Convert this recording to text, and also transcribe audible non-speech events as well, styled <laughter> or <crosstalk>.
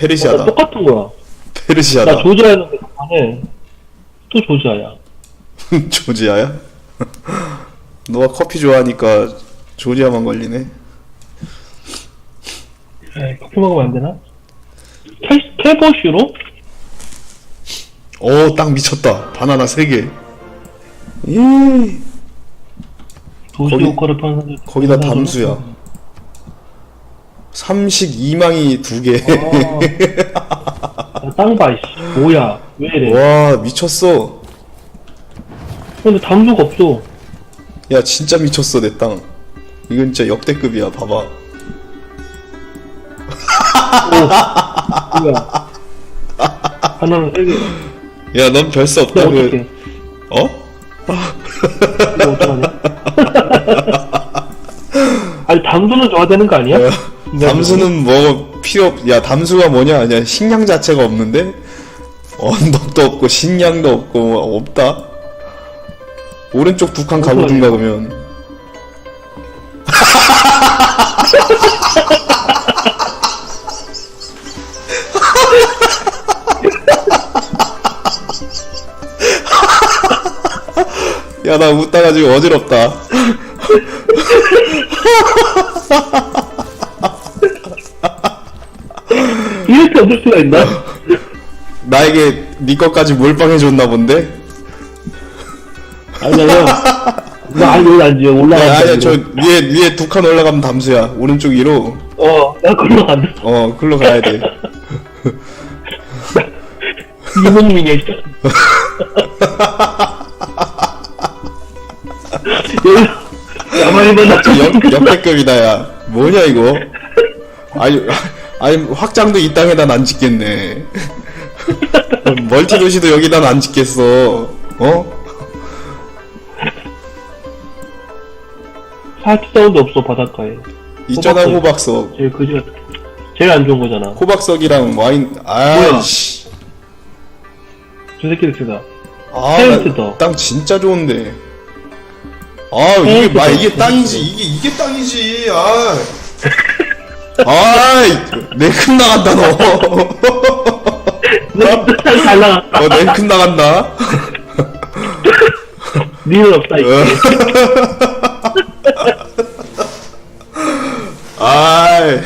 페르시아다. 똑같은 거야. 나 페르시아다. 조지아였는데 안에 또 조지아야. <laughs> 조지아야? 너가 커피 좋아하니까 조지아만 걸리네. 에이, 커피 먹으면 안 되나? 캐, 캐버슈로? 오, 딱 미쳤다. 바나나 3개. 예. 도시 거기- 효과를 파는 사람들. 거기다 담수야. 삼식 이망이 2개. 아, 땅봐, 이씨. 뭐야. 왜 이래. 와, 미쳤어. 근데 담수가 없어. 야, 진짜 미쳤어, 내 땅. 이건 진짜 역대급이야, 봐봐. 뭐야. 하나는 세 개. 야, 넌 별수 이거 없다, 어떡해. 그, 어? 이거 어떡하냐? 아니, 담수는 줘야 되는 거 아니야? 네. 담수는 뭐, 필요 없, 야, 담수가 뭐냐? 아니야, 식량 자체가 없는데? 언덕도 없고, 식량도 없고, 뭐 없다? 오른쪽 두 칸 가보든가, 그러면. <laughs> 야, 나 웃다가 지금 어지럽다. <laughs> 얻을 수가 있나? <laughs> 나에게 네 것까지 몰빵해줬나 본데? 아니야, 형. 나 아니. 야, 올라간다. 아니야, 저. 위에, 위에 두 칸 올라가면 담수야. 오른쪽 위로. 어, 나 걸로 간다. 어, 글로 가야 돼. 이모님이냐, 이 여기, 야만이만 나 역, 역대급이다, 야. 뭐냐, 이거? 아니, 아니, 확장도 이 땅에다 안 짓겠네. 멀티 도시도 여기다 안 짓겠어. 어? 사치 사운드 없어, 바닷가에. 있잖아, 호박석. 제일 그지. 제일 안 좋은 거잖아. 호박석이랑 와인, 뭐야? 아이씨. 저 새끼들 쓰다. 아, 땅 진짜 좋은데. 아, 이게. 마, 이게 땅이지. 이게, 이게 땅이지. 아. <laughs> 아이, 내큰 나간다, 너. 잘 나갔다. 어, 내큰 나간다. 니는 없다, 이게. 아이.